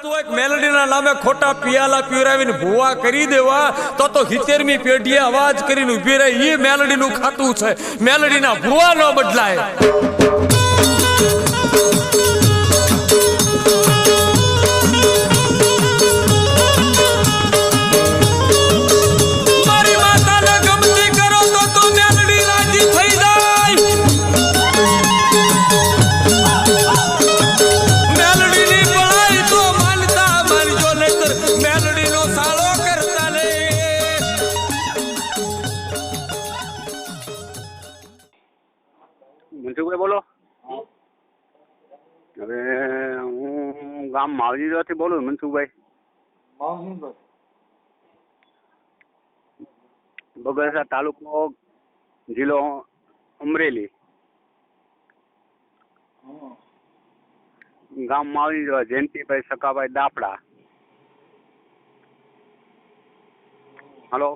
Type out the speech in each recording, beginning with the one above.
લાગતું એક મેલડીના નામે ખોટા પિયાલા પીવરાવીને ભૂવા કરી દેવા, તો તો હિતેરમી પેઢીએ અવાજ કરીને ઊભી રહી. એ મેલડીનું ખાતું છે. મેલડીના ભૂવા ન બદલાય. ગામ બોલો મનસુખભાઈ. બગસરા તાલુકો જિલ્લો અમરેલી. ગામ માવજી જયંતિભાઈ સકાભાઈ દાફડા હલો?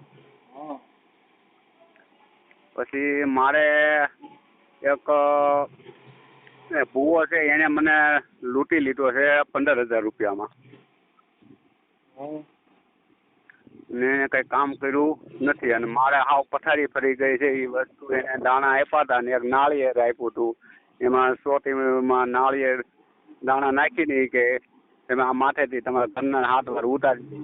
પછી મારે એક એ ભૂવો છે એને મને લૂંટી લીધો છે પંદર હજાર રૂપિયામાં. ને એને કંઈ કામ કર્યું નથી અને મારે હાવ પથારી ફરી ગઈ છે એ વસ્તુ એને દાણા આપ્યા હતા ને એક નાળિયેર આપ્યું હતું. એમાં સોટીમાં નાળિયેર દાણા નાખીને ઈ કે એમાં આ માથેથી તમારા ઘરના હાથ વાર ઉતારી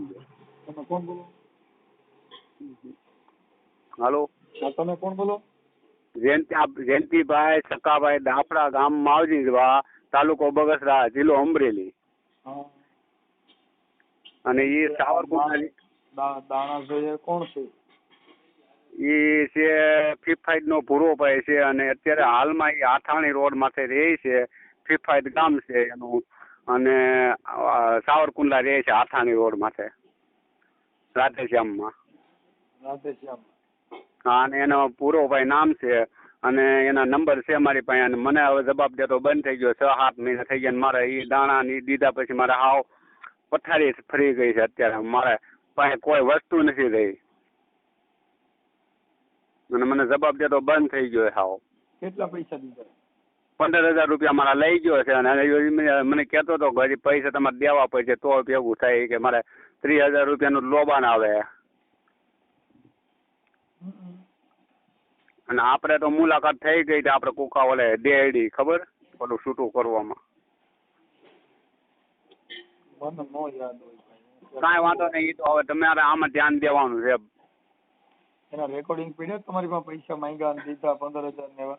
હાલો? તમે કોણ બોલો? જયંતિ જયંતિભાઈ સકાભાઈ દાફડા ગામ માવજીવા તાલુકો બગસરા જિલ્લો અમરેલી. અને એ સાવરકુંડલા કોણ છે? એ છે ફિફાઈડ નો પૂરો ભાઈ છે અને અત્યારે હાલમાં એ આથાણી રોડ માથે રહે છે. ફિફાઈડ ગામ છે એનું. અને સાવરકુંડલા રહે છે આથાણી રોડ માથે. રાધેશ્યામમાં. રાધેશ્યામ. હા અને એનો પૂરો ભાઈ નામ છે અને એના નંબર છે મારી પાસે. અને મને હવે જવાબ દેતો બંધ થઈ ગયો છ. સાત મહિના થઈ ગયા મારે એ દાણા ને દીધા પછી મારે હાવ પથારી ફરી ગઈ છે અત્યારે. મારે પાસે કોઈ વસ્તુ નથી રહી. અને મને જવાબ દેતો બંધ થઈ ગયો હાવ. કેટલા પૈસા દીધા? પંદર હજાર રૂપિયા મારા લઈ ગયો છે અને મને- મને કહેતો હતો કે પૈસા તમારે દેવા પડશે તો ભેગું થાય કે મારે ત્રીસ હજાર રૂપિયાનું લોબાન આવે. અને આપણે તો મુલાકાત થઈ ગઈ હતી આપણે કુકા ઓલે દેડી ખબર? પેલું છૂટું કરવામાં. કાંઈ વાંધો નહીં એ તો હવે તમારે આમાં ધ્યાન દેવાનું છે એના રેકોર્ડિંગ પીડ્યો તમારી પાસે પૈસા માંગ્યા અને દીધા પંદર હજાર ને એવા?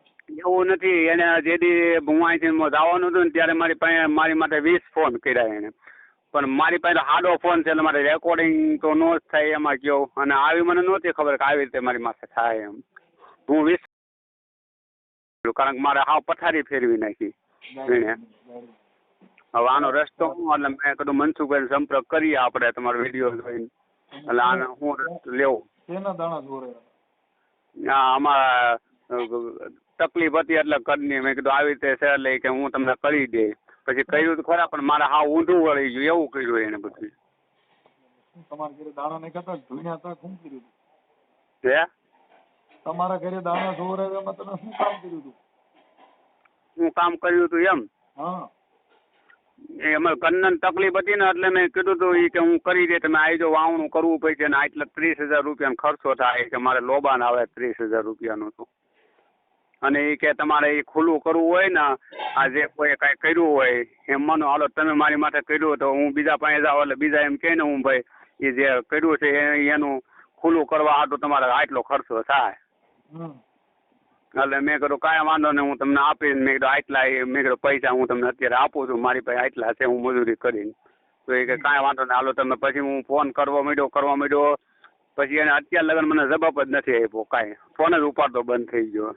નથી એને જેદી હું અહીંથી જવાનું હતું ને ત્યારે મારી પાસે મારી માટે વીસ ફોન કર્યા એને. પણ મારી પાસે હાડો ફોન છે એટલે મારે રેકોર્ડિંગ તો નો જ થાય એમાં કયો. અને આવી મને નહોતી ખબર કે આવી રીતે મારી માથે થાય એમ. હું વીસ કારણ કે મારે હાવ પથારી ફેરવી નાખી. એને. હવે આનો રસ્તો હું એટલે મેં કીધું મનસુખભાઈ સંપર્ક કરીએ આપણે તમારો વીડિયો જોઈને. એટલે આનો હું રસ્તો લેવો. હા અમારા આમાં તકલીફ હતી એટલે કરી મેં કીધું આવી રીતે છે એટલે કે હું તમને કરી દે. પછી કર્યું તો ખરા પણ મારે હા ઊંધું વળી ગયું એવું કર્યું એને બધું. તમારે ઘરે દાણા નહીં ખાતા? ધોઈને હતા શું કર્યું? હે? તમારા ઘરે દાણા જોવરાવ્યામાં તમે શું કામ કર્યું હતું? હું કામ કર્યું હતું એમ? હા. એ અમારે કન્નન તકલીફ હતી ને એટલે મેં કીધું હતું એ કે હું કરી દે તમે આવી જાઓ વાવણું કરવું પડશે ને એટલે ત્રીસ હજાર રૂપિયાનો ખર્ચો થાય કે મારે લોબાન આવે ત્રીસ હજાર રૂપિયાનું તો. અને એ કે તમારે એ ખુલ્લું કરવું હોય ને આ જે કોઈ કાંઈ કર્યું હોય એમ માનો હાલો તમે મારી માટે કર્યું તો હું બીજા પાસે જાઉં એટલે બીજા એમ કહે ને હું ભાઈ એ જે કર્યું છે એનું ખુલ્લું કરવા હાટું તમારે આટલો ખર્ચો થાય. એટલે મેં કીધું કાંઈ વાંધો નહીં હું તમને આપીશ મેં કીધું આટલા મેં કીધું પૈસા હું તમને અત્યારે આપું છું મારી પાસે આટલા છે હું મજૂરી કરીને. તો એ કે કાંઈ વાંધો નહીં હાલો તમે પછી હું ફોન કરવા માંડ્યો કરવા માંડ્યો પછી એને અત્યાર લગન મને જવાબ જ નથી આપ્યો કાંઈ. ફોન જ ઉપાડતો બંધ થઈ ગયો.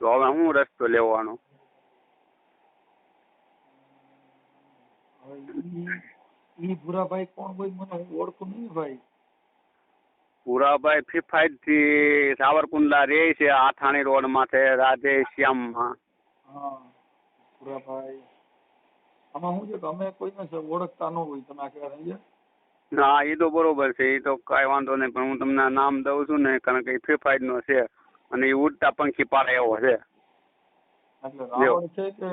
તો હવે હું રસ્તો લેવાનો? ઈ ભૂરાભાઈ કોણ ભાઈ મને ઓળખું નહીં ભાઈ. પુરાભાઈ ફિફાઈડથી સાવરકુંડલા રે છે આથાણી રોડ માથે રાધે શ્યામમાં પુરાભાઈ. આમાં શું છે કે અમે કોઈને ઓળખતા ન હોય તમે આખી વાત ના એ તો બરોબર છે એ તો કાંઈ વાંધો નહીં પણ હું તમને નામ દઉં છું ને કારણ કે એ ફાઈટ નો છે અને એ ઉડતા પંખી પાડે એવો છે. એટલે રાવણ છે કે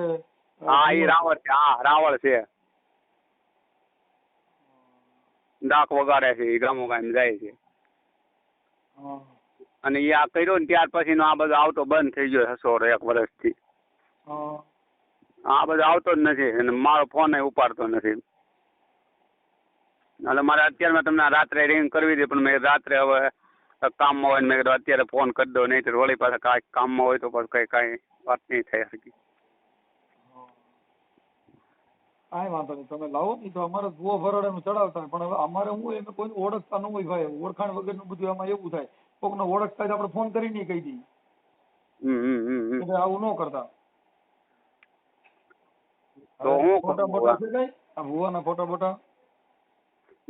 હા એ રાવળ છે હા રાવળ છે. ડાક વગાડે છે એ ગામો ગામ જાય છે. અને એ આ કર્યો ને ત્યાર પછી આ બધો આવતો બંધ થઈ ગયો હસો એક વર્ષથી. આ બધો આવતો જ નથી અને મારો ફોન ઉપાડતો નથી. એટલે મારે અત્યારે મેં તમને રાત્રે રિંગ કરવી હતી પણ મેં રાત્રે હવે કામમાં હોય ને મેં કીધું અત્યારે ફોન કરી દો નહીં તો વળી પાછા કાંઈ કામમાં હોય તો પછી કંઈ કાંઈ વાત નહીં થઈ શકી. કાંઈ વાંધો નહીં. તમે લાવો નહીં તો અમારે ભૂવો ભરાડાનું ચડાવતા પણ હવે અમારે શું એને કોઈને ઓળખતા ન હોય ભાઈ. ઓળખાણ વગરનું બધું એમાં એવું થાય. કોકને ઓળખતા જ આપણે ફોન કરીને કહી દઈએ. એટલે આવું ન કરતા. ફોટા બોટા છે કઈ? આ ભૂવાના ફોટા બોટા?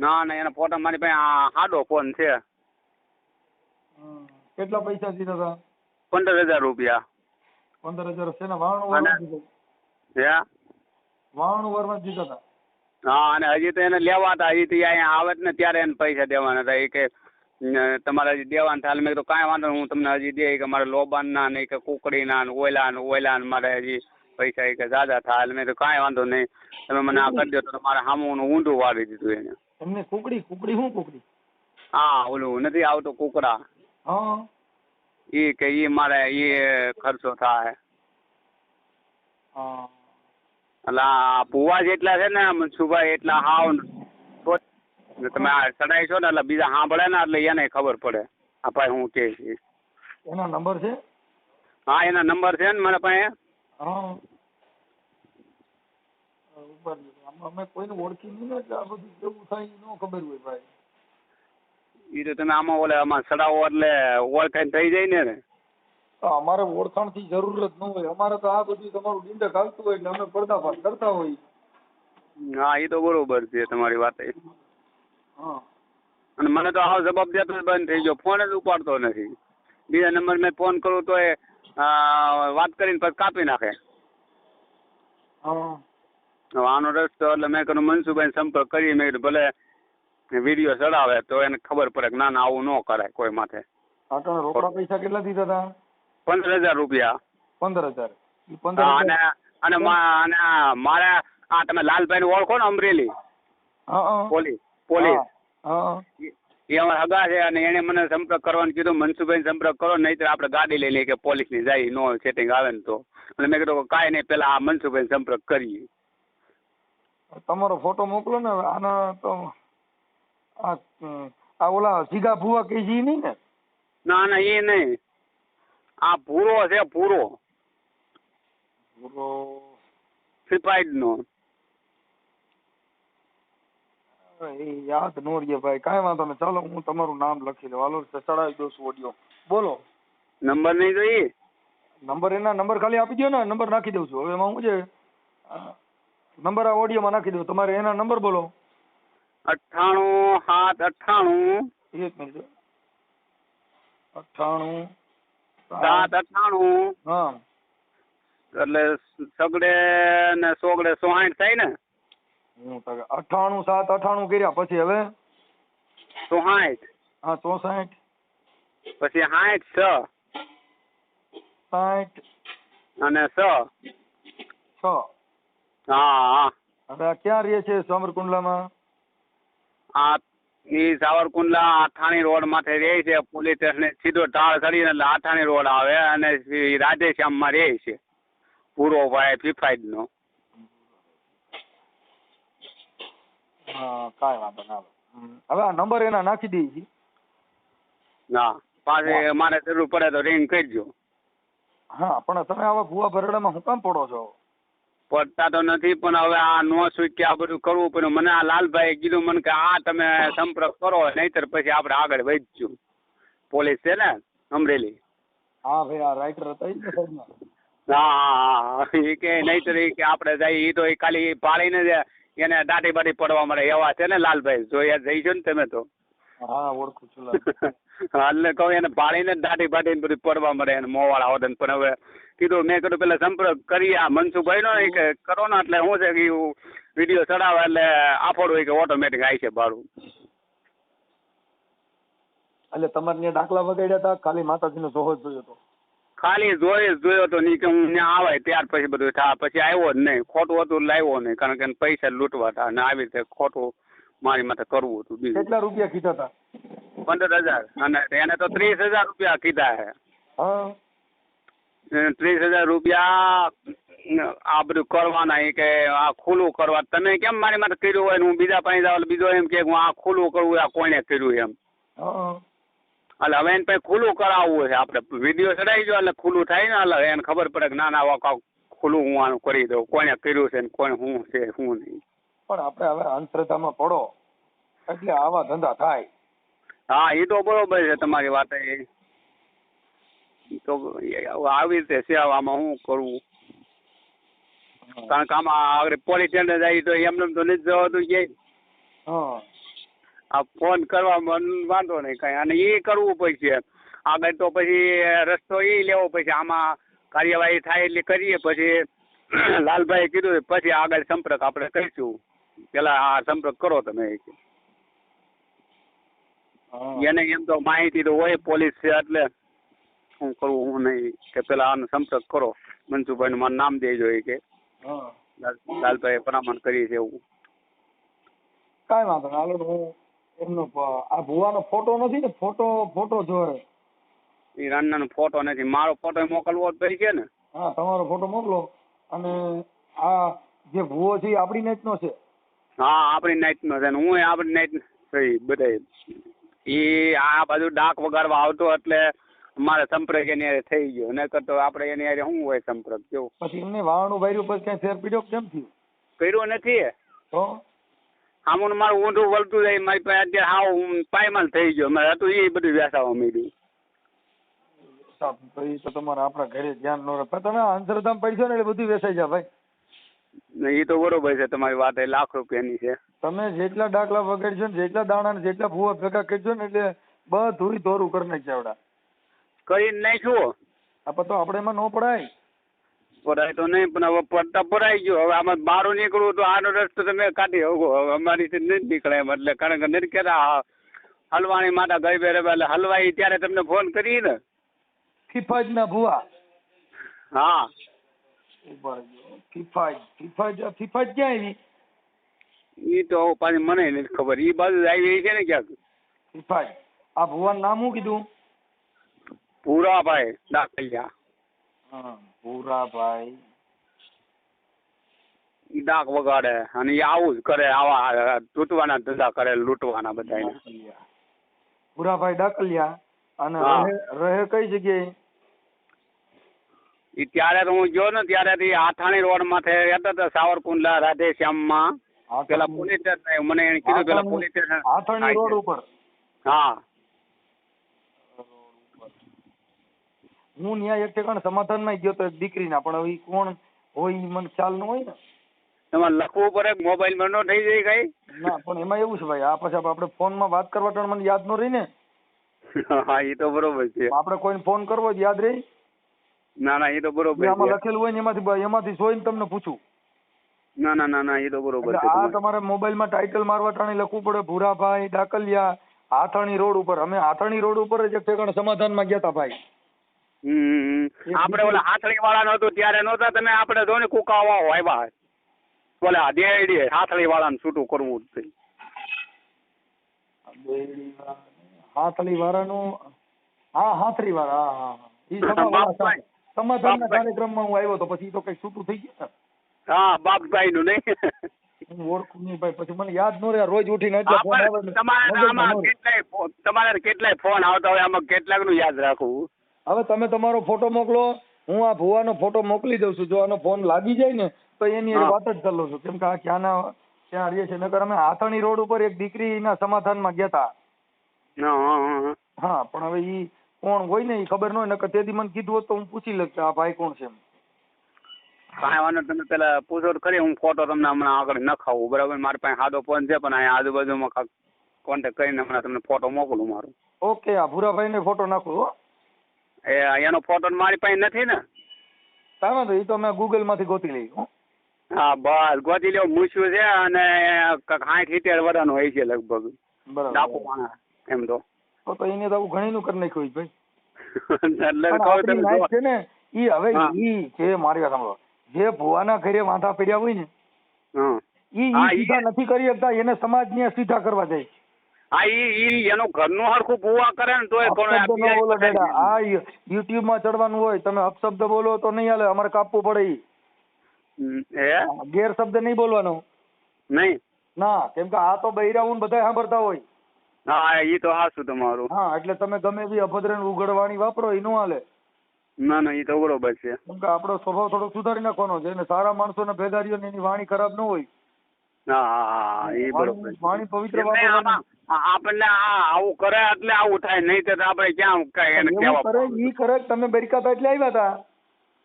ના ના એના ફોટા મારી પાસે સાદો ફોન છે. કેટલા પૈસા દીધા હતા પંદર હજાર રૂપિયા. પંદર હજાર શેના વાણું અને- વાળવા દીધા વાણું વાળવા દીધા હતા. હા અને હજી તો એને લેવા હતા. હજી તો અહીંયા આવે ને ત્યારે એને પૈસા દેવાના હતા. એ કે તમારે હજી દેવાના થાય મેં કીધું કાંઈ વાંધો હું તમને હજી દે. કે મારે લોબાનના ને કે કુકડીના ને ઓયલા ને ઓયલા ને મારે હજી પૈસા એ કે જ્યાદા થાય. મેં કીધું કાંઈ વાંધો નહીં. તમે મને આ કરી દો. તો મારે સામું ઊંધું વાળી દીધું એને. એમને કુકડી? કુકડી શું કુકડી? હા ઓલું નથી આવતું કુકડા. હા. એ કે એ મારે એ ખર્ચો થાય. હા. એટલે ભુવા જેટલા છે ને મનસુભાઈ એટલા હાવ તમે આ ચડાવીશો ને એટલે બીજા સાંભળે ને એટલે એને ખબર પડે. આ ભાઈ હું કે છે. એનો નંબર છે? હા એના નંબર છે ને મારા પાસે. હા. અમે કોઈને ઓળખી નહીં એટલે આ બધું કેવું થાય ન ખબર હોય ભાઈ. એ તો તમે આમાં ઓલે આમાં ચડાવો એટલે ઓળખાઈને થઈ જાય ને. અમારે ઓળખાણથી જરૂર જ ન હોય. અમારે તો આ બધું તમારું ડિંડક હાલતું હોય એટલે અમે પર્દાફાશ કરતા હોય હા એ તો બરોબર છે તમારી વાત એ. હા. અને મને તો આવો જવાબ દેતો બંધ થઈ ગયો. ફોન જ ઉપાડતો નથી. બીજા નંબર મેં ફોન કરું તો એ વાત કરીને પછી કાપી નાખે. આનો રસ્તો એટલે મેં કહ્યું મનસુભાઈ સંપર્ક કરી મેં કીધું ભલે વીડિયો ચડાવે તો એને ખબર પડે કે ના ના આવું ન કરાય કોઈ માથે. રોકડા પૈસા કેટલા દીધા હતા પંદર હજાર રૂપિયા. પંદર હજાર પંદર અને અને અને મારે આ તમે લાલભાઈ ઓળખો ને અમરેલી? પોલીસ. પોલીસ એ અમારા હગા છે અને એને મને સંપર્ક કરવાનું કીધું. મનસુભાઈ સંપર્ક કરો નહીતર આપણે ગાડી લઈ લઈએ કે પોલીસની જાય નો સેટિંગ આવે ને તો. અને મેં કીધું કે કાંઈ નહીં પેલા આ મનસુભાઈ સંપર્ક કરીએ. તમારો ફોટો મોકલો ને આના તો આ ઓલા જીગા ભુવા કે નહીં ને? ના ના એ નહીં. આ ભૂરો છે ભૂરો. ભૂરો. સિપાઈ નો યાદ નો રે ભાઈ કાંઈ વાંધો નહીં. ચાલો હું તમારું નામ લખી લઉં. હાલો ચડાવી દઉં છું ઓડિયો. બોલો. નંબર નહીં જોઈ નંબર એના નંબર ખાલી આપી દો ને નંબર નાખી દઉં છું. હવે એમાં શું છે? નંબર આ ઓડિયોમાં નાખી દઉં. તમારે એના નંબર બોલો. અઠ્ઠાણું સાત અઠ્ઠાણું. એક મિનિટ. અઠ્ઠાણું સાત અઠાણું. હા. એટલે સગડે ને સોગડે સોહાઠ થાય ને. હું તો અઠ્ઠાણું સાત અઠાણું કર્યા પછી હવે? સોહાઠ હા ચોસાઠ પછી સાઠ છ. સાઠ અને છ. છ. હા હા. હવે ક્યાં રહીએ છે સમરકુંડલામાં? આ ઈ સાવરકુંડલા આથાણી રોડ માથે રહે છે પોલીસ સ્ટેશન સીધો ટાળ ચડીને એટલે આથાણી રોડ આવે અને રાધેશ્યામમાં રહે છે પૂરો ભાઈ ફિફાઈડ નો હા કાંઈ વાંધો ના હવે આ નંબર એના નાખી દઈએ છીએ. ના પાછી મારે જરૂર પડે તો રિંગ કરજો. હા પણ તમે આવા ભૂવા ભરડામાં હું કામ પડો છો? પડતા તો નથી પણ હવે આ નો કે આ બધું કરવું પડ્યું. મને આ લાલભાઈએ કીધું મને કે આ તમે સંપર્ક કરો નહીતર પછી આપણે આગળ વધશું. પોલીસ છે ને અમરેલી? હા ભાઈ આ રાઇટર હતા ને હા એ કે નહીતર એ કે આપણે જઈ એ તો એ ખાલી પાડીને જ એને દાઢી બાટી પડવા મળે. એવા છે ને લાલભાઈ જોયા જઈશું ને તમે તો. હા ઓળખું છું એટલે કહું એને પાડીને દાઢી બાટીને બધું પડવા મળે એને મોવાળા હોત પણ હવે કીધું મેં કીધું પેલા સંપર્ક કરી આ મનસુભાઈ નો કે કરો ને એટલે શું છે કે વીડિયો ચડાવે એટલે આફોડ હોય કે ઓટોમેટિક આવી છે ભાડું એટલે તમારે ત્યાં દાખલા વગાડ્યા હતા? ખાલી માતાજીનો જોહો જોયો હતો? ખાલી જોઈ જ જોયો તો નહીં કે હું ત્યાં આવે ત્યાર પછી બધું થા પછી આવ્યો જ નહીં. ખોટું હતું લાવ્યો નહીં કારણ કે પૈસા લૂંટવા હતા અને આવી રીતે ખોટું મારી માથે કરવું હતું બીજું. કેટલા રૂપિયા કીધા હતા? પંદર હજાર. અને એને તો ત્રીસ હજાર રૂપિયા કીધા હે. હા. ત્રીસ હજાર રૂપિયા આ બધું કરવાના એ કે આ ખુલ્લું કરવા. તમે કેમ મારી માટે કર્યું હોય હું બીજા પાસે જાઉં બીજો એમ કે હું આ ખુલ્લું કરવું આ કોને કર્યું એમ. એટલે હવે એને પછી ખુલ્લું કરાવવું છે. આપણે વીડિયો ચડાવી જો એટલે ખુલ્લું થાય ને એટલે એને ખબર પડે કે ના ના આવા ખુલ્લું હું આનું કરી દઉં. કોને કર્યું છે ને કોને શું છે શું નહીં. પણ આપણે હવે અંધશ્રદ્ધામાં પડો. એટલે આવા ધંધા થાય. હા એ તો બરોબર છે તમારી વાત એ. તો આવી રીતે છે આમાં શું કરવું? કારણ કે આમાં આગળ પોલીસ સ્ટેશન જાય તો એમને તો નથી જવાતું હા. આ ફોન કરવામાં વાંધો નહીં કાંઈ. અને એ કરવું પડશે. આગળ તો પછી રસ્તો એ લેવો પડશે. આમાં કાર્યવાહી થાય એટલે કરીએ પછી. લાલભાઈએ કીધું પછી આગળ સંપર્ક આપણે કરીશું. પેલા આ સંપર્ક કરો તમે એને એમ તો માહિતી તો હોય પોલીસ છે એટલે. શું કરવું? હું નહીં. કે પેલા આનો સંપર્ક કરો. મનસુખભાઈનું મારું નામ દેજો એ કે. લાલભાઈ લાલ- ભલામણ કરી છે એવું. કાંઈ વાંધો નહીં. હાલો હું એમનો આ ભુવાનો ફોટો નથી ને? ફોટો ફોટો જોવે. એ રાન્નાનો ફોટો નથી. મારો ફોટો મોકલવો જ પડી છે ને? હા તમારો ફોટો મોકલો. અને આ જે ભુવો છે એ આપણી નેટનો છે? હા આપણી નાઈટનો છે ને. હું આપણી નાઈટ સહી બધા એ આ બાજુ ડાક વગાડવા આવતો એટલે મારે સંપર્ક એની હારે થઈ ગયો. નકર તો આપણે એની હારે શું હોય સંપર્ક? કેવું પછી એમને વાવણું બાર્યું પછી ક્યાંય ફેર પીડ્યો કેમ થયું? કર્યો નથી તો? આમનું મારું ઊંધું વળતું જાય મારી પાસે અત્યારે હાવ પાયમાલ થઈ ગયો. મારે હતું એ બધું વ્યાસાવા માંડ્યું. સાહેબ, પછી તો તમારે આપણા ઘરે ધ્યાન ન રહે પણ તમે અંતરધામ પડશો ને એટલે બધું વેસાઈ જાય ભાઈ. ને એ તો બરોબર છે તમારી વાત એ લાખ રૂપિયાની છે. તમે જેટલા દાખલા વગાડશો ને જેટલા દાણા ને જેટલા ભૂવા ભેગા કરજો ને એટલે બધું ધોરું કરી આવડા કરીને નાખ્યું આ તો આપણે એમાં ન પડાય. પડાય તો નહીં પણ હવે પડતા પડાઈ ગયો. હવે આમાં બહાર નીકળવું તો આનો રસ્તો તમે કાઢી શકો હવે અમારીથી નહીં નીકળે એમ. એટલે કારણ કે નહીં હલવાણી માતા ગઈ બેરે એટલે હલવાઈ ત્યારે તમને ફોન કરી ને. ફિફાજ ના ભુવા. હા. ફિફાજ ફિફાજ ફિફાજ ક્યાં આવી એ તો પાછી મને નથી ખબર. એ બાજુ આવી છે ને ક્યાંક. ફિફાજ આ ભુવાનું નામ શું કીધું? ભૂરાભાઈ ડાકલિયા હા ભૂરાભાઈ. ડાક વગાડે અને એ આવું જ કરે આવા તૂટવાના ધંધા કરે લૂંટવાના બધા ભૂરાભાઈ ડાકલિયા અને રહે કઈ જગ્યાએ? એ ત્યારે તો હું ગયો ને ત્યારે થી આથાણી રોડ માથે રહેતા હતા સાવરકુંડલા રાધે શ્યામમાં પેલા પોલીસ સ્ટેશન મને એને કીધું પેલા પોલીસ સ્ટેશન આથાણી રોડ ઉપર? હા. હું ન્યાય એક ઠેકાણે સમાધાનમાં ગયો તો એક દીકરીના પણ હવે ઈ કોણ હોય ઈ મને ખ્યાલ ન હોય ને. તમારે લખવું પડે મોબાઈલમાં નો થઈ જાય કઈ? ના પણ એમાં એવું છે ભાઈ આ પછી આપણે ફોનમાં વાત કરવા તો મને યાદ ન રહી ને. હા એ તો બરોબર છે. આપણે કોઈને ફોન કરવો હોય તો યાદ રહી. ના ના એ તો બરોબર આમાં છે. લખેલું હોય ને એમાંથી એમાંથી જોઈને તમને પૂછું. ના ના ના ના એ તો બરોબર એટલે છે આ તમારે. મોબાઈલ મોબાઈલમાં ટાઇટલ મારવા ટાણી લખવું પડે ભૂરાભાઈ ડાકલિયા હાથાણી રોડ ઉપર. અમે હાથાણી રોડ ઉપર જ એક ઠેકાણે સમાધાનમાં ગયા હતા ભાઈ. આપણે ઓલા હાથળી વાળા હતું ત્યારે નહોતા તમે આપણે જો ને કુકાવા આવ્યા ઓલા દેડી હાથળી વાળાને છૂટું કરવું જ. હાથળી વાળાનું હા હાથળી વાળા હા હા. સમાધાનના કાર્યક્રમમાં હું આવ્યો તો પછી તો કઈ છૂટું થઈ ગયું હા બાપભાઈ નું નહીં તમારે કેટલાય ફોન આવતા હોય આમાં કેટલાકનું યાદ રાખવું? હવે તમે તમારો ફોટો મોકલો હું આ ભુવાનો ફોટો મોકલી દઉં છું. જો આનો ફોન લાગી જાય ને તો એની વાત જ કરી લઉં છું. કેમ કે આ ક્યાંના ક્યાં રહીએ છે નકર અમે આથણી રોડ ઉપર એક દીકરીના સમાધાનમાં ગયા હતા હા, પણ હવે ઈ કોણ હોય ને એ ખબર ન હોય નકર તેથી મને કીધું હોત તો હું પૂછી લઉં આ ભાઈ કોણ છે કાંઈ વાંધો તમે પેલા પૂછો તો ખરી હું ફોટો તમને હમણાં આગળ નખાવું બરાબર? મારી પાસે સાદો ફોન છે પણ અહીંયા આજુબાજુમાં કાંઈક કોન્ટેક્ટ કરીને હમણાં તમને ફોટો મોકલું મારો. ઓકે આ ભૂરાભાઈને ફોટો નાખું હો. એ એનો ફોટો મારી પાસે નથી ને. કાંઈ તો એ તો મેં ગૂગલમાંથી ગોતી લઈ હા. બસ ગોતી લ્યો મૂછ્યું છે અને સાઠ સિત્તેર વર્ષનું હોય છે લગભગ. બરાબર. માણસ એમ તો. તો એને તો ઘણી નું કરી નાખ્યું ભાઈ. એટલે. છે ને ઈ હવે ઈ જે મારી વાત સાંભળો. જે ભુવાના ઘરે વાંધા પડ્યા હોય ને ઈ- સીધા નથી કરી શકતા એને સમાજને સીધા કરવા જાય. હા ઈ ઈ એનું ઘરનું હરખું ભૂવા કરે ને તોય કોણ અપશબ્દ બોલો પીઆઈ આ યુટ્યુબમાં ચડવાનું હોય તમે અપશબ્દ બોલો તો નહીં હાલે અમારે કાપવું પડે ઈ. હે? ગેરશબ્દ નહીં બોલવાનો. નહીં? ના કેમ કે આ તો બૈરા હું બધા સાંભળતા હોય. હા ઈ તો હાસું તમારું. હા એટલે તમે ગમે બી અભદ્ર ઉઘડવાની વાપરો એ નો હાલે. ના ના ઈ તો બરોબર છે. કેમ કે આપણો સ્વભાવ થોડો સુધારી નાખવાનો છે સારા માણસો ને ભેગા રહ્યો ને એની વાણી ખરાબ ન હોય. પવિત્ર આપણને આ આવું કરે એટલે આવું થાય નહીં તો આપણે ક્યાં એને કહેવા કરે ઈ કરે તમે બેરકા એટલે આવ્યા હતા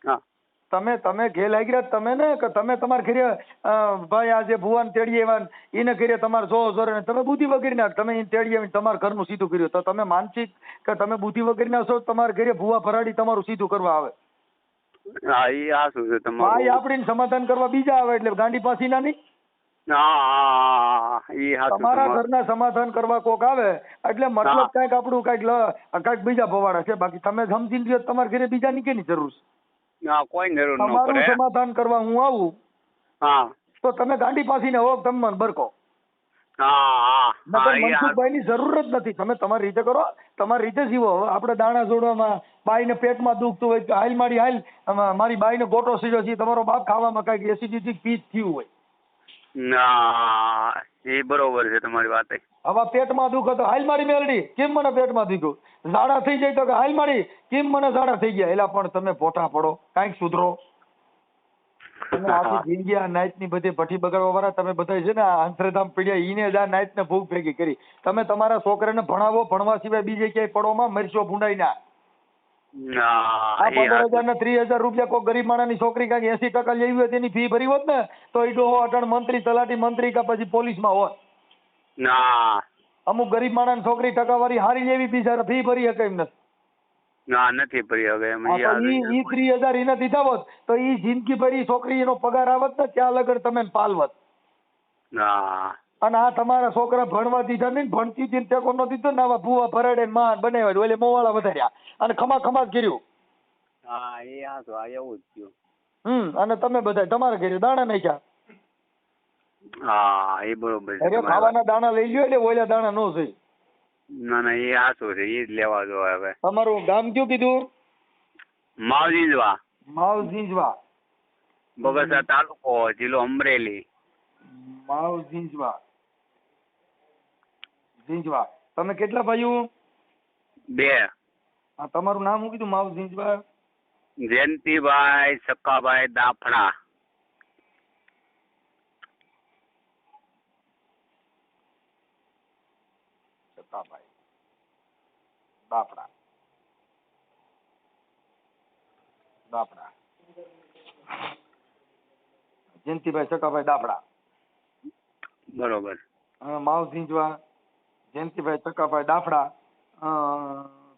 હા. તમે તમે ઘે લાગી રહ્યા તમે ને તમે તમારા ઘરે ભાઈ આજે જે ભુવાન તેડી આવ્યા એને ઘરે તમારે જો જોરે તમે બુદ્ધિ વગેરે ના તમે એને તેડી આવીને તમારા ઘરનું સીધું કર્યું. તો તમે માનસિક કે તમે બુદ્ધિ વગેરે ના છો તમારા ઘરે ભુવા ફરાડી તમારું સીધું કરવા આવે. હા એ આ શું છે ભાઈ તમારું આપડીને સમાધાન કરવા બીજા આવે એટલે ગાંડી પાસી ના નહીં? તમારા. ઘરના સમાધાન કરવા કોક આવે એટલે મતલબ કંઈક આપણું કંઈક કંઈક બીજા ભવાડા છે બાકી તમે સમજી તો તમારા ઘરે બીજા ની કેની જરૂર છે? કોઈ જરૂર ન પડે. સમાધાન કરવા હું આવું હા. તો તમે ગાંડી પાસીને હોક તમે બરકો. હા હા નકર હા ઈ હાસું. મનસુખભાઈની જરૂર જ નથી. તમે તમારી રીતે કરો તમારી રીતે જીવો. આપણે દાણા જોડવામાં બાઈને પેટમાં દુખતું હોય હાલ મારી હાલ મારી મારી બાઈને ગોટો સીધો છે તમારો બાપ ખાવામાં કંઈક એસિડિટી પીચ થયું હોય. ના એ બરોબર છે તમારી વાત. હવે પેટમાં દુખો તો હાલ મારી મેલડી કેમ મને પેટમાં દુખ્યું? ઝાડા થઈ જાય તો કે હાલ મારી કેમ મને ઝાડા થઈ ગયા? એલા પણ તમે પોટા પડો કાંઈક સુધરો. તમે આખી જિંદગી આ નાઈટની બધી ભઠ્ઠી બગાડવા વાળા તમે બધા છે ને અંતરધામ પીડ્યા ઈને જ આ નાઈટ ને ભૂખ ભેગી કરી. તમે તમારા છોકરાને ભણાવો ભણવા સિવાય બીજે ક્યાંય પડોમાં મરશો ભૂંડાઈ ના. આ પંદર. હજાર ને ત્રીસ હજાર રૂપિયા કોઈ ગરીબ માણસની છોકરી કાંઈક એસી ટકા લેવી હોય તેની ફી ભરી હોત ને તો એ ડોહો અટણ મંત્રી તલાટી મંત્રી કે પછી પોલીસમાં હોત ના અમુક ગરીબ માણસ છોકરી ટકાવારી હારી લેવી બિચારા ફી ભરી શકે એમ નથી ના નથી ભરી હવે એમ. ઈ ત્રીસ હજાર એને દીધા હોત તો ઈ જિંદગી ભરી છોકરી એનો પગાર આવત ને ત્યાં લગન તમે પાલવત ના અને આ તમારા છોકરા ભણવા દીધા નહીં ભણતી હતી ટેકો ન દીધો ને આવા ભૂવા ભરાડે માન બનાવ્યા એટલે મોવાળા વધાર્યા. અને ખમા ખમા જ કર્યું. હા એ હાસું આ એવું જ થયું. હમ અને તમે બધા તમારે ઘરે દાણા નાખ્યા? હા એ બરોબર છે અરે તમારી વાત. ખાવાના દાણા લઈ લ્યો એટલે ઓલા દાણા નો જોઈ ના ના એ હાથું છે એ જ લેવા દો હવે. તમારું ગામ કયું કીધું? માવજીજવા માવ ઝીંઝવા તાલુકો જિલ્લો અમરેલી. માવ ઝીંઝવા. ઝીંઝવા તમે કેટલા ભાઈઓ? બે. હા તમારું નામ શું કીધું માવ ઝીંઝવા? જયંતિભાઈ સક્કાભાઈ દાફડા સત્તાભાઈ દાફડા દાપડા જયંતિભાઈ સકાભાઈ દાફડા બરોબર. માવ ઝીંઝવા. જયંતિભાઈ ચકાભાઈ દાફડા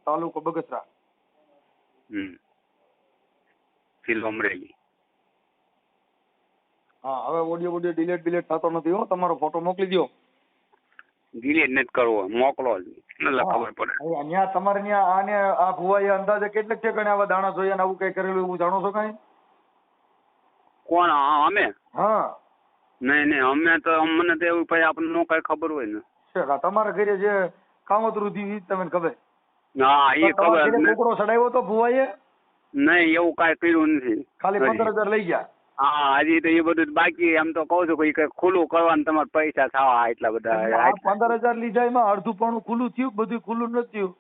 તાલુકો બગસરા. જિલ્લો અમરેલી. હા હવે ઓડિયો ઓડિયો ડિલેટ ડિલેટ થતો નથી હો તમારો ફોટો મોકલી દો ડિલેટ નથી કરવો મોકલો જ. એટલે ખબર પડે. અહીંયા તમારે ત્યાં આને આ ભુવાએ અંદાજે કેટલાક ઠેકાણે આવા દાણા જોઈએ ને આવું કઈ કરેલું એવું જાણો છો કઈ? કોણ? અમે? હા. નહીં નહીં અમે તો અમને તો એવું ભાઈ આપણને નો કઈ ખબર હોય ને. છે. તમારા ઘરે જે કામતરું થયું ઈ જ તમને ખબર? હા એ તમારા ખબર ઘરે ને કુકડો સડાવ્યો તો ભુવાઈએ નહીં એવું કાંઈ કર્યું નથી. ખાલી પંદર હજાર લઈ ગયા? હા હજી તો એ બધું જ બાકી એમ તો કહું છું કે ઈ કંઈક ખુલ્લું કરવાનું તમારે પૈસા થવા એટલા બધા. આ પંદર હજાર લીધા એમાં અડધું પણ ખુલ્લું થયું બધું ખુલ્લું નથી થયું.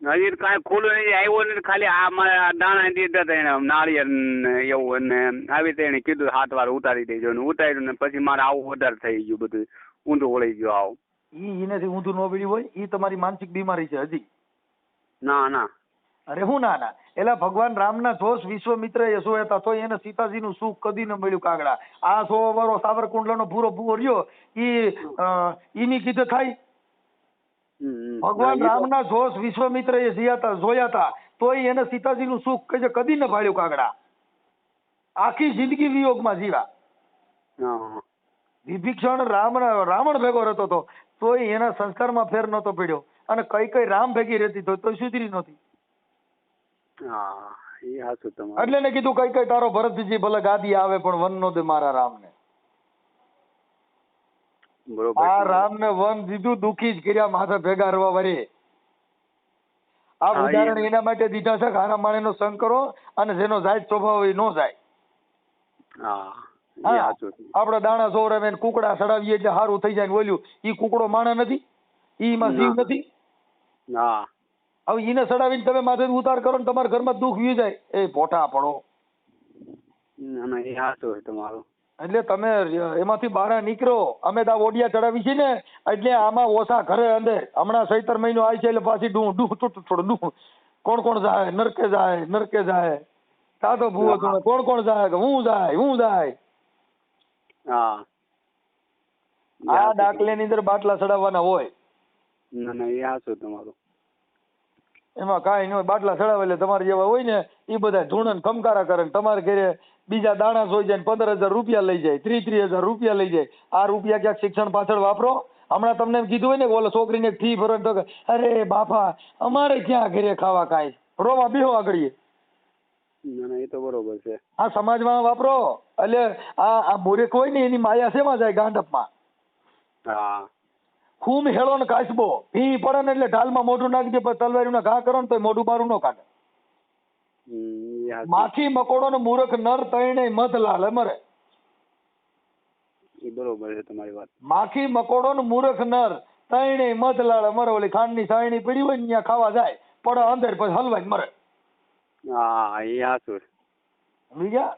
હજી કાંઈ ખુલ્લું નથી આવ્યો નથી ખાલી આ મારા દાણા દીધા હતા એને નાળિયેર ને એવું અને આવી રીતે એને કીધું હાથ વાર ઉતારી દેજો ને ઉતાર્યું ને પછી મારે આવું વધારે થઈ ગયું બધું ઊંધું વળી ગયું આવું. ઈ એનાથી ઊંધું ન પીડ્યું હોય ઈ તમારી માનસિક બીમારી છે હજી. ના ના. અરે હું ના ના. એટલે ભગવાન રામના જોશ વિશ્વમિત્ર યશો હતા તો એને સીતાજીનું સુખ કદી ન મળ્યું કાગડા. આ સો વારો સાવરકુંડલાનો પૂરો ભૂવો રહ્યો ઈ ઈની કીધે થાય? ભગવાન રામના જોશ વિશ્વમિત્ર એ જીયા જોયા હતા તોય એને સીતાજીનું સુખ કજે કદી ન ભાળ્યું કાગડા. આખી જિંદગી વિયોગમાં જીવા. વિભીષણ રામ રાવણ ભેગો રહેતો હતો. તોય એના સંસ્કારમાં ફેર નહોતો પડ્યો. અને કઈ કઈ રામ ભેગી રહેતી તો તો સુધરી નહોતી. એટલે ને કીધું કઈ કઈ તારો ભરતજી ભલે ગાદી આવે પણ વન નો દે મારા રામને. આ રામને વન દીધું દુખી જ કર્યા માથે ભેગા રવા વરે. આ ઉદાહરણ એના માટે દીધા છે કે હારા માણેનો સંગ કરો અને જેનો જાય સ્વભાવ એ નો જાય. હા. આપડે દાણા સોવરાવે ને કુકડા સડાવીએ એટલે સારું થઈ જાય ને ઓલ્યું. ઈ કુકડો માણા નથી ઈ માં જીવ નથી. હવે ઈને સડાવીને તમે માથે ઉતાર કરો ને તમારા ઘરમાં દુઃખ વી જાય. એ પોઠા પડો. ના ના એ હાચું તમારું. એટલે તમે એમાંથી બહાર નીકળો. અમે તો ઓડિયા ચડાવી છે ને એટલે આમાં ઓછા ઘરે અંદર. હમણાં સૈતર મહિનો આવી છે એટલે પાછી ડું ડું થોડું થોડું ડું. કોણ કોણ જાય? નરકે જાય નરકે જાય. કાતો ભૂવો તમે? કોણ કોણ જાય? હું જાય હું જાય? હા. આ. ડાકલે ની અંદર બાટલા ચડાવવાના હોય. ના ના એ હાચું તમારું. એમાં કાંઈ નહીં હોય બાટલા ચડાવે એટલે તમારે જેવા હોય ને એ બધા ધૂણન ખમકારા કરે ને તમારે ઘરે બીજા દાણા સોઈ જાય પંદર હજાર રૂપિયા લઈ જાય ત્રીસ ત્રીસ હજાર રૂપિયા લઈ જાય. આ રૂપિયા ક્યાંક શિક્ષણ પાછળ વાપરો? હમણાં તમને એમ કીધું હોય ને ઓલો છોકરીને ફી ભરો તો અરે બાપા અમારે ક્યાં ઘરે ખાવા કાંઈ? રોવા બેહો આગળ ના ના એ તો બરોબર છે. આ સમાજમાં વાપરો. એટલે આ આ મૂર્ખ હોય ને એની માયા શેમાં જાય ગાંડપમાં હા. ખૂમ હેળો ને કાચબો ભી પડે ને એટલે ઢાલમાં મોઢું નાખી દે તલવારી ના ઘા કરો ને તો મોઢું મારું ન કાઢે. માખી મકોડો ને મૂરખ નર તૈણે મધ લાલ મરે. બરોબર છે તમારી વાત. માખી મકોડો ને મૂરખ નર તૈણે મધ લાળ મરે. ઓલી ખાંડની સાયણી પડી હોય ને ત્યાં ખાવા જાય પડે અંદર પછી હલવાઈ મરે. હા એ હાસુર સમજી ગયા?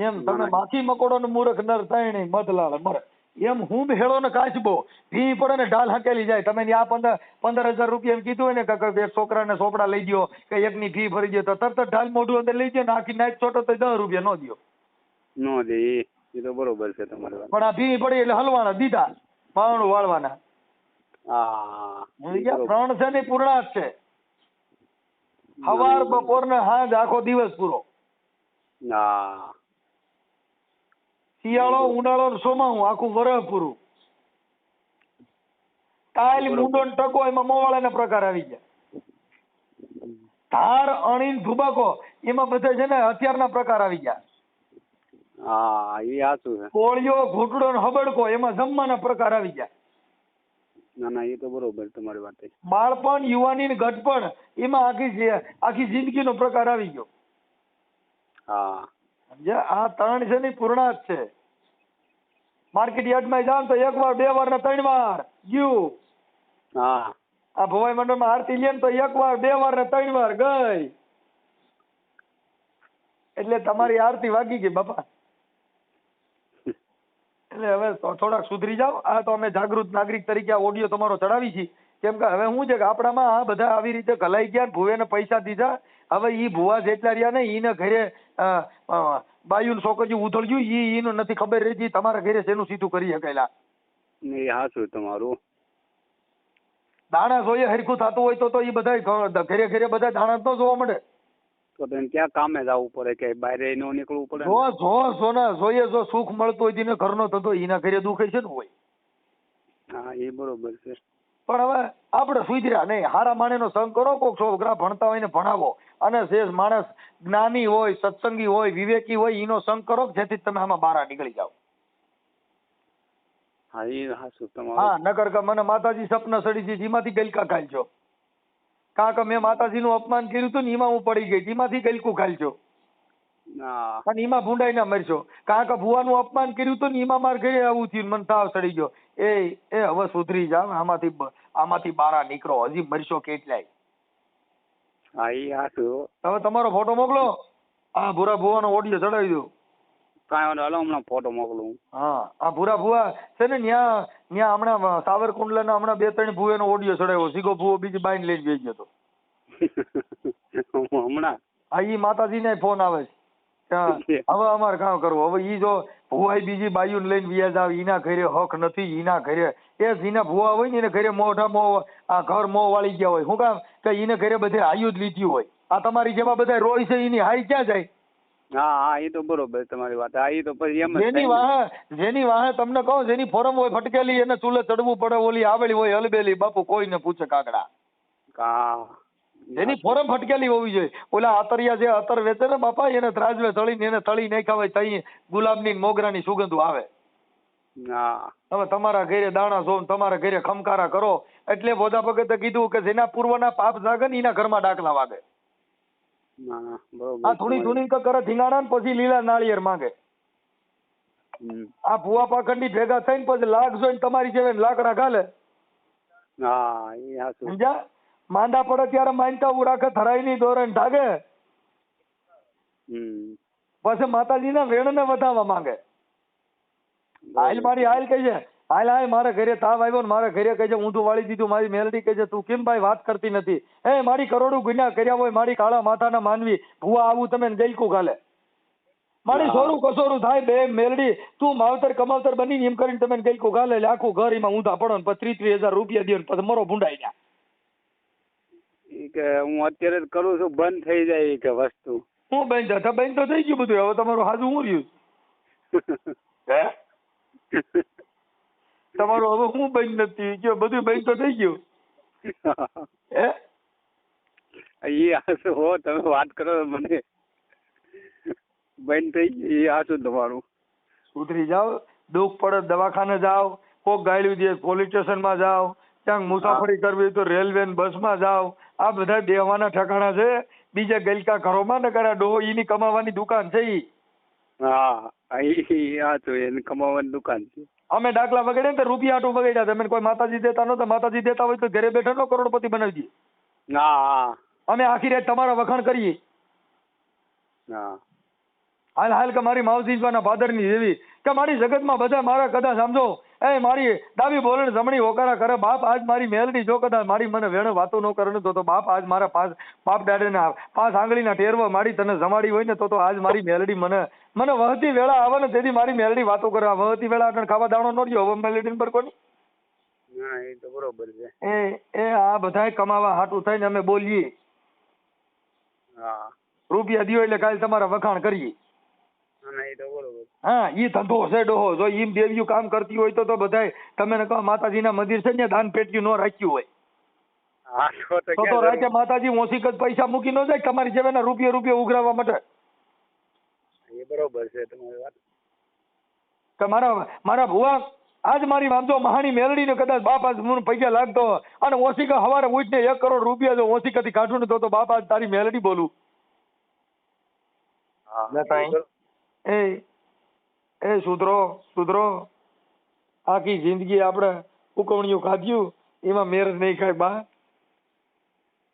એમ તમે માખી મકોડો ને મૂરખ નર તૈણે મધ લાળ મરે. એમ હું હેળો ને કાચબો ભી પડે ને ઢાલ હકેલી જાય. તમે આ પંદર પંદર હજાર રૂપિયા એમ કીધું હોય ને કે એક છોકરાને ચોપડા લઈ ગયો કે એકની ફી ભરી ગયો તો તરત ઢાલ મોઢું અંદર લઈ ગયો ને આખી નાઈટ છોટો તો દસ રૂપિયા નો દો નો દે એ તો બરોબર છે તમારી વાત. પણ આ ભી પડી એટલે હલવાના દીધા પાવણું વાળવાના. હા. ત્રણ છે ને ઈ છે. સવાર બપોર ને હાજ આખો દિવસ પૂરો. હા. શિયાળો ઉનાળો સોમાવું આખું વરહ પૂરું. ટાઈલ મુંડો ટકો એમાં મોવાળાના પ્રકાર આવી ગયા. ધાર અણીન ધુબાકો એમાં બધા છે ને હથિયારના પ્રકાર આવી ગયા. હા એ સાચું છે. કોળિયો ઘૂંટડો ને હબડકો એમાં જમવાના પ્રકાર આવી ગયા. ના ના એ તો બરોબર તમારી વાત બાળપણ યુવાની ને ઘટપણ એમાં આખી આખી આખી જિંદગીનો પ્રકાર આવી ગયો. હા. સમજ્યા? આ ત્રણ છે ને પૂર્ણાંક છે? માર્કેટ યાર્ડમાં જાવ તો એક વાર બે વાર ને ત્રણ વાર. ગયું. હા. આ ભવાઈ મંડળમાં આરતી લે તો એક વાર બે વાર ને ત્રણ વાર ગઈ. એટલે તમારી આરતી વાગી ગઈ બાપા. એટલે હવે થોડાક સુધરી જાઓ. આ તો અમે જાગૃત નાગરિક તરીકે આ ઓડિયો તમારો ચડાવી છીએ. કેમ કે હવે શું છે કે આપણામાં આ બધા આવી રીતે ગલાઈ ગયા ને ભુવેને પૈસા દીધા હવે ઈ ભુવા જેટલા રહ્યા ને ઈને ઘરે બાયુનું છોકરીયું ઉધળ્યું ઈ એનું નથી ખબર રહેતી તમારા ઘરે શેનું સીધું કરી શકેલા એ સાચું તમારું. દાણા જોઈએ હરખું થતું હોય તો તો એ બધા ઘરે ઘરે બધા દાણા તો જોવા મળે. તો તેને ક્યાં કામે જવું પડે કે બહાર ન નીકળવું પડે જો? જો સોના જોઈએ જો સુખ મળતું હોય તેને ઘરનો થતો એના ઘરે દુખે છે ને હોય. હા એ બરોબર છે. પણ હવે આપણે સુધર્યા નહીં. હારા માણેનો સંગ કરો કોક છોકરા ભણતા હોય ને ભણાવો. અને શેષ માણસ જ્ઞાની હોય સત્સંગી હોય વિવેકી હોય એનો સંગ કરો જેથી તમે આમાં બહાર નીકળી જાઓ. હા એ હા તમારું કે મને માતાજી સપના સડી છે એમાંથી ગલકા ખાલજો. કાં કે મેં માતાજીનું અપમાન કર્યું હતું ને એમાં હું પડી ગઈ જીમાંથી ગલકું ખાલજો. અને એમાં ભૂંડાઈ ના મરશો કારણ કે ભુવાનું અપમાન કર્યું હતું ને એમાં મારે ઘરે આવું થયું મને તાવ સડી ગયો. એ એ હવે સુધરી જાવ આમાંથી આમાંથી બારા નીકળો હજી મરશો કેટલાય હા એ સાચું તમે તમારો ફોટો મોકલો. આ ભૂરા ભુવાનો ઓડિયો ચડાવી દો. કાંઈ વાંધો હાલો હમણાં ફોટો મોકલું. હા આ ભૂરા ભુવા છે ને ન્યા ન્યા હમણાં સાવરકુંડલાના હમણાં બે ત્રણ ભુવાનો ઓડિયો ચડાવ્યો. સીગો ભુવો બીજી બાઈને લઈને બેસી ગયો હતો. હમણાં? આ ઈ માતાજીને ફોન આવે છે. હવે અમારે કામ કરવું. હવે ઈ જો ભુવાઈ બીજી બાયું લઈને વ્યાજ આવે ઈના ઘરે હક નથી એના ઘરે. એ જીના ભુવા હોય ને એને ઘરે મોઢા મો આ ઘર મો વાળી ગયા હોય. શું કામ કે એને ઘરે બધે હાયું જ લીધી હોય. આ તમારી જેવા બધા રોય છે એની હાઈ ક્યાં જાય? હા હા એ તો બરોબર તમારી વાત. હા એ તો પછી એમ જેની વાહ જેની વાહ તમને કહું જેની ફોરમ હોય ફટકેલી એને ચૂલે ચડવું પડે ઓલી આવેલી હોય હલબેલી બાપુ કોઈને પૂછે કાકડા કા જેની ફોરમ ફટકેલી હોવી જોઈએ. ઓલા અતરિયા જે અતર વેચે ને બાપા એને ત્રાજવે તળીને એને તળી નાખ્યા હોય તઈ ગુલાબની ને મોગરાની સુગંધો આવે. હા તમે તમારા ઘરે દાણા છો તમારા ઘરે ખમકારા કરો. એટલે બોધા ભગતે કીધું કે જેના પૂર્વના પાપ જાગે ને એના ઘરમાં ડાકલા વાગે. આ થોડી થોડી કે કરે ધીંગાણા ને પછી લીલા નાળિયેર માંગે. આ ભુવા પાખંડી ભેગા થઈને પછી લાખ જોઈને તમારી જેવે લાકડા ગાલે સમજ્યા? માંદા પડે ત્યારે માનતા હું રાખે થરાઈ ની દોરણ ઢાગે હમ. પછી માતાજીના વેણને વધાવવા માંગે. હાલ મારી હાલ કહે છે. હાલ હાલ મારા ઘરે તાવ આવ્યો ને મારા ઘરે કહે છે ઊંધું વાળી દીધું મારી મેલડી કહે છે તું કેમ ભાઈ વાત કરતી નથી? એ મારી કરોડું ગુના કર્યા હોય મારી કાળા માથાના માનવી ભૂવા આવું તમે ગઈકું ગાલે. મારી સોરું કસોરું થાય બે મેલડી તું માવતર કમાવતર બની એમ કરીને તમે ગઈકું ગાલે એટલે આખું ઘર એમાં ઊંધા પડો ને પછી ત્રીસ ત્રીસ હજાર રૂપિયા દો ને પછી મરો ભૂંડાઈ ગયા કે હું અત્યારે જ કરું છું બંધ થઈ જાય કે વસ્તુ. હું બેન જતા બેન તો થઈ ગયું બધું. હવે તમારું હાજુ હું રહ્યું? હે? તમારું હવે શું બંધ નથી? કે બધું બંધ તો થઈ ગયું. હે? એ હો તમે વાત કરો મને. બંધ થઈ ગયું એ હાચું તમારું? સુધરી જાઓ દુઃખ પડે દવાખાને જાઓ કોક ગાયલું દે પોલીસ સ્ટેશનમાં જાઓ ક્યાંક મુસાફરી કરવી તો રેલવે ને બસમાં જાઓ. આ બધા દેવાના ઠેકાણા છે. બીજા ગલકા ઘરોમાં ન કર્યા ડોહો એની કમાવાની દુકાન છે ઈ. હા એ તો એને કમાવાની દુકાન છે. અમે ડાકલા વગાડ્યા ને તો રૂપિયા આટું વગાડ્યા તમે કોઈ માતાજી દેતા નહોતા. માતાજી દેતા હોય તો ઘરે બેઠા નો કરોડપતિ બનાવી દઈએ હા. અમે આખી રાત તમારા વખાણ કરીએ. હા. હાલ હાલ કે મારી માવજીવાના ફાધરની દેવી કે મારી જગતમાં બધા મારા કદાચ સમજો. એ મારી ડાબી બોલે જમણી હોકારા કરે. બાપ આજ મારી મેલડી જો કદાચ મારી મને વેણ વાતો ન કરે ને તો તો બાપ આજ મારા પાસ બાપ દાડે પાસ આંગળીના ટેરવા મારી તને જમાડી હોય ને તો તો આજ મારી મેલડી મને મને વહતી વેળા આવે ને તેથી મારી મેલડી વાતો કરે. વહતી વેળા આગળ ખાવા દાણો ન રહ્યો? હવે મેલડી પર કોની? એ તો બરોબર છે. એ એ આ બધાય કમાવા હાટું થઈને અમે બોલીએ. હા. રૂપિયા દિયો એટલે કાલે તમારા વખાણ કરીએ. હા ઈ ધંધો છે ડોહો. જો ઈમ દેવીયું કામ કરતી હોય તો તો બધાય તમે ને કહો માતાજીના મંદિર છે ને દાન પેટ્યું ન રાખ્યું હોય. તો તો રાતે માતાજી ઓછી જ પૈસા મૂકી ન જાય તમારી જેવાના રૂપિયા રૂપિયા ઉઘરાવવા માટે. એ બરોબર છે તમારી વાત. મારા ભુવા આજ મારી વાંધો મહાની મેળડી ને કદાચ બાપ આજ મને પૈસા લાગતો અને ઓશિકા હવારે ઉઠને એક કરોડ રૂપિયા જો ઓશિકાથી કાઢું ને તો તો બાપ આજ તારી મેલડી બોલું. હા. એ એ સુધરો સુધરો. આખી જિંદગી આપણે ઉકવણીઓ ખાધ્યું એમાં મેર નહીં ખાય બા.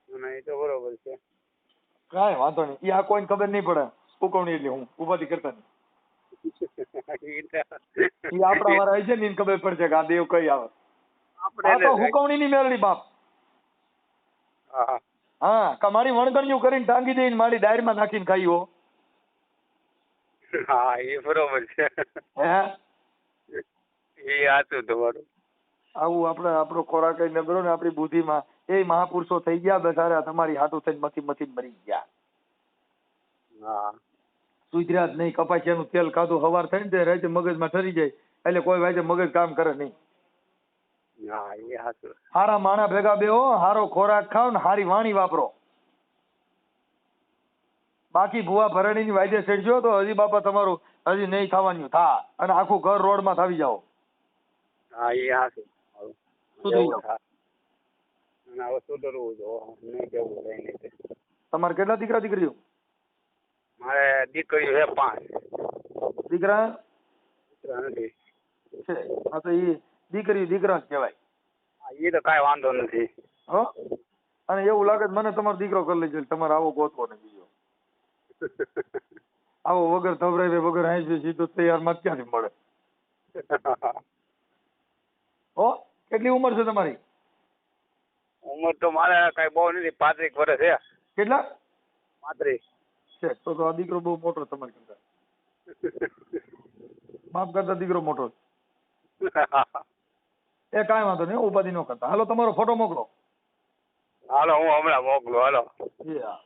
ના એ તો બરોબર છે. કાંઈ વાંધો નહીં. એ આ કોઈને ખબર નહીં પડે. ઉકવણી એટલે હું ઉપાધિ કરતા નહીં. એ આપણા વાળા છે ને ખબર પડશે કે આ દેવ કઈ આવે. આ તો હુકવણી ની મેળડી બાપ. હા હા. મારી વણગણિયું કરીને ટાંગી દઈને મારી ડાયરમાં નાખીને ખાઈ હો. હા એ બરોબર છે. હે? એ હાચું તમારું. આવું આપણે આપણો ખોરાક નબળો ને આપણી બુદ્ધિમાં એ મહાપુરુષો થઈ ગયા બેચારા તમારી હાટું થઈને મથી મથી મરી ગયા. હા. સુધર્યા જ નહીં કપાસિયાનું તેલ ખાધું હવાર થઈને તે રાતે મગજમાં ઠરી જાય એટલે કોઈ વાજે મગજ કામ કરે નહીં. હા એ હાચું. હારા માણા ભેગા બેહો હારો ખોરાક ખાવ ને હારી વાણી વાપરો. બાકી ભૂવા ભરણીની વાયદે ચડજો તો હજી બાપા તમારું હજી નહીં થવાનું થા. અને આખું ઘર રોડમાં થાવી જાઓ. હા એ હા છે. શું થઈ જાવ હવે સુધરવું જો નહીં કઈ નહીં. તમારે કેટલા દીકરા દીકરીઓ? મારે દીકરીઓ છે પાંચ. દીકરા? દીકરા નથી. છે. હા તો એ દીકરી દીકરા જ કહેવાય. એ તો કાંઈ વાંધો નથી. હો? અને એવું લાગે મને તમારો દીકરો કરી લેજો તમારે આવો ગોતવો ને બીજો. આવો વગર થવરાવે વગર હાંસી સીધો તૈયારમાં ક્યાંથી મળે? હો કેટલી ઉંમર છે તમારી? ઉંમર તો મારે કઈ બહુ નથી પાંત્રીસ વર્ષ છે. કેટલા? પાંત્રીસ. છે તો તો આ દીકરો બહુ મોટો તમારી કરતા. માફ કરતા દીકરો મોટો એ કાંઈ વાંધો નહીં ઉપાધિ ન કરતા. હાલો તમારો ફોટો મોકલો. હાલો હું હમણાં મોકલું હાલો. એ હા